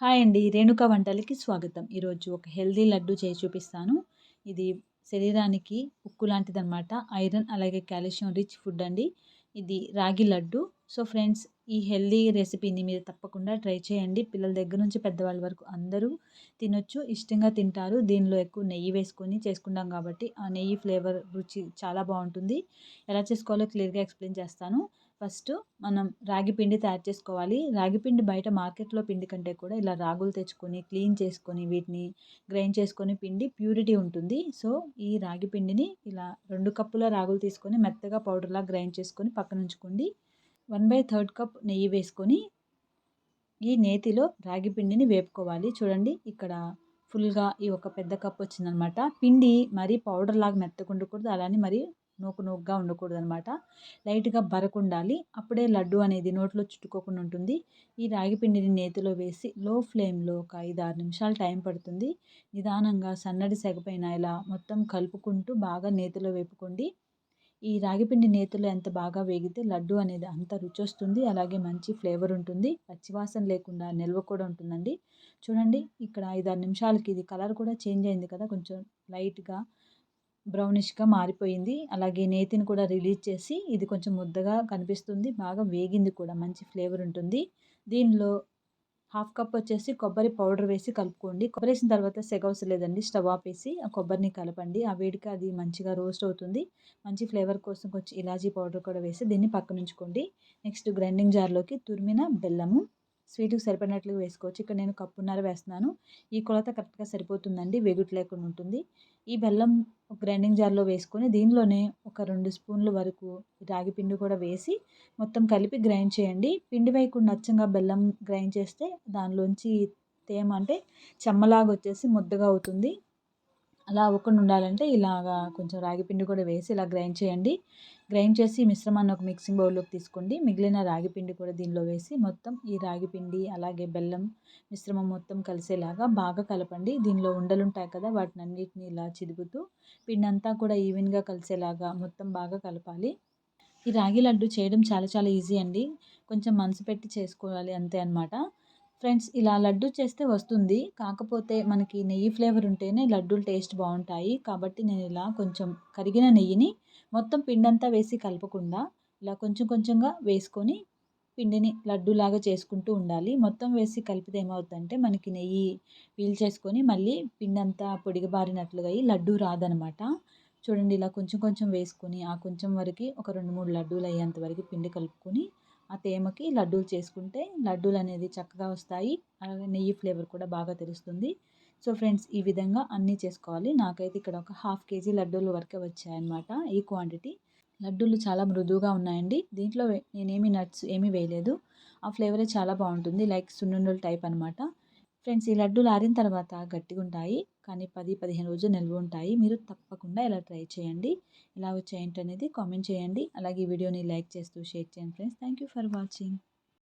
Hi అండి రేణుక వంటలకి స్వాగతం. ఈరోజు ఒక హెల్దీ లడ్డు చేసి చూపిస్తాను. ఇది శరీరానికి ఉక్కు లాంటిదన్నమాట. ఐరన్ అలాగే కాల్షియం రిచ్ ఫుడ్ అండి. ఇది రాగి లడ్డు. సో ఫ్రెండ్స్ ఈ హెల్దీ రెసిపీని మీరు తప్పకుండా ట్రై చేయండి. పిల్లల దగ్గర నుంచి పెద్దవాళ్ళ వరకు అందరూ తినొచ్చు ఇష్టంగా తింటారు. దీనిలో ఎక్కువ నెయ్యి వేసుకొని చేసుకుంటాం కాబట్టి ఆ నెయ్యి ఫ్లేవర్ రుచి చాలా బాగుంటుంది. ఎలా చేసుకోవాలో క్లియర్గా ఎక్స్ప్లెయిన్ చేస్తాను. ఫస్ట్ మనం రాగి పిండి తయారు చేసుకోవాలి. రాగి పిండి బయట మార్కెట్లో పిండి కంటే కూడా ఇలా రాగులు తెచ్చుకొని క్లీన్ చేసుకొని వీటిని గ్రైండ్ చేసుకొని పిండి ప్యూరిటీ ఉంటుంది. సో ఈ రాగి పిండిని ఇలా రెండు కప్పుల రాగులు తీసుకొని మెత్తగా పౌడర్లా గ్రైండ్ చేసుకొని పక్కన ఉంచుకోండి. వన్ బై థర్డ్ కప్ నెయ్యి వేసుకొని ఈ నేతిలో రాగి పిండిని వేపుకోవాలి. చూడండి ఇక్కడ ఫుల్గా ఈ ఒక పెద్ద కప్ వచ్చిందనమాట. పిండి మరీ పౌడర్ లాగా మెత్తగా ఉండకూడదు. అలానే మరి నూకు నూకుగా ఉండకూడదు అనమాట లైట్గా బరకుండాలి. అప్పుడే లడ్డు అనేది నోట్లో చుట్టుకోకుండా ఉంటుంది. ఈ రాగి పిండిని నేతిలో వేసి లో ఫ్లేమ్లో ఒక ఐదు ఆరు నిమిషాలు టైం పడుతుంది. నిదానంగా సన్నడి సెగపైన ఇలా మొత్తం కలుపుకుంటూ బాగా నేతిలో వేపుకోండి. ఈ రాగిపిండి నేతిలో ఎంత బాగా వేగితే లడ్డు అనేది అంత రుచి వస్తుంది అలాగే మంచి ఫ్లేవర్ ఉంటుంది. పచ్చివాసన లేకుండా నిల్వ కూడా ఉంటుందండి. చూడండి ఇక్కడ ఐదారు నిమిషాలకి ఇది కలర్ కూడా చేంజ్ అయింది కదా. కొంచెం లైట్గా బ్రౌనిష్గా మారిపోయింది. అలాగే నేతిని కూడా రిలీజ్ చేసి ఇది కొంచెం ముద్దగా కనిపిస్తుంది. బాగా వేగింది కూడా మంచి ఫ్లేవర్ ఉంటుంది. దీనిలో హాఫ్ కప్ వచ్చేసి కొబ్బరి పౌడర్ వేసి కలుపుకోండి. కొబ్బరి వేసిన తర్వాత సెగ లేదండి స్టవ్ ఆపేసి ఆ కొబ్బరిని కలపండి. ఆ వేడికి అది మంచిగా రోస్ట్ అవుతుంది. మంచి ఫ్లేవర్ కోసం కొంచెం ఇలాచీ పౌడర్ కూడా వేసి దీన్ని పక్కనుంచుకోండి. నెక్స్ట్ గ్రైండింగ్ జార్లోకి తురిమిన బెల్లము. స్వీట్కి సరిపడినట్లు వేసుకోవచ్చు. ఇక్కడ నేను కప్పున్నర వేస్తున్నాను. ఈ కొలత కరెక్ట్గా సరిపోతుందండి. వెగుట్ లేకుండా ఉంటుంది. ఈ బెల్లం గ్రైండింగ్ జార్లో వేసుకొని దీనిలోనే ఒక రెండు స్పూన్ల వరకు రాగి పిండి కూడా వేసి మొత్తం కలిపి గ్రైండ్ చేయండి. పిండి వైపు నచ్చంగా బెల్లం గ్రైండ్ చేస్తే దానిలోంచి తేమ అంటే చెమ్మలాగా వచ్చేసి ముద్దగా అవుతుంది. అలా అవ్వకుండా ఉండాలంటే ఇలాగా కొంచెం రాగి పిండి కూడా వేసి ఇలా గ్రైండ్ చేయండి. గ్రైండ్ చేసి మిశ్రమాన్ని ఒక మిక్సింగ్ బౌల్లోకి తీసుకోండి. మిగిలిన రాగి పిండి కూడా దీనిలో వేసి మొత్తం ఈ రాగి పిండి అలాగే బెల్లం మిశ్రమం మొత్తం కలిసేలాగా బాగా కలపండి. దీనిలో ఉండలు ఉంటాయి కదా వాటిని అన్నిటిని ఇలా చిదుగుతూ పిండి అంతా కూడా ఈవెన్గా కలిసేలాగా మొత్తం బాగా కలపాలి. ఈ రాగి లడ్డు చేయడం చాలా చాలా ఈజీ అండి. కొంచెం మనసు పెట్టి చేసుకోవాలి అంతే అనమాట ఫ్రెండ్స్ ఇలా లడ్డు చేస్తే వస్తుంది. కాకపోతే మనకి నెయ్యి ఫ్లేవర్ ఉంటేనే లడ్డూలు టేస్ట్ బాగుంటాయి. కాబట్టి నేను ఇలా కొంచెం కరిగిన నెయ్యిని మొత్తం పిండంతా వేసి కలపకుండా ఇలా కొంచెం కొంచెంగా వేసుకొని పిండిని లడ్డూలాగా చేసుకుంటూ ఉండాలి. మొత్తం వేసి కలిపితే ఏమవుతుందంటే మనకి నెయ్యి పీల్ చేసుకొని మళ్ళీ పిండి అంతా పొడిగబారినట్లుగా అయ్యి లడ్డు రాదనమాట. చూడండి ఇలా కొంచెం కొంచెం వేసుకొని ఆ కొంచెం వరకు ఒక రెండు మూడు లడ్డూలు అయ్యేంత వరకు పిండి కలుపుకొని ఆ తేమకి లడ్డూలు చేసుకుంటే లడ్డూలు అనేది చక్కగా వస్తాయి. అలాగే నెయ్యి ఫ్లేవర్ కూడా బాగా తెలుస్తుంది. సో ఫ్రెండ్స్ ఈ విధంగా అన్నీ చేసుకోవాలి. నాకైతే ఇక్కడ ఒక హాఫ్ కేజీ లడ్డూలు వరకే వచ్చాయన్నమాట ఈ క్వాంటిటీ. లడ్డూలు చాలా మృదువుగా ఉన్నాయండి. దీంట్లో నేనేమి నట్స్ ఏమీ వేయలేదు. ఆ ఫ్లేవరే చాలా బాగుంటుంది. లైక్ సున్నుండలు టైప్ అనమాట ఫ్రెండ్స్ ఈ లడ్డూలు ఆరిన తర్వాత గట్టిగా ఉంటాయి కానీ పది పదిహేను రోజులు నిల్వ ఉంటాయి మీరు తప్పకుండా ఇలా ట్రై చేయండి. ఇలా వచ్చాయంటనేది కామెంట్ చేయండి. అలాగే ఈ వీడియోని లైక్ చేస్తూ షేర్ చేయండి friends. Thank you for watching.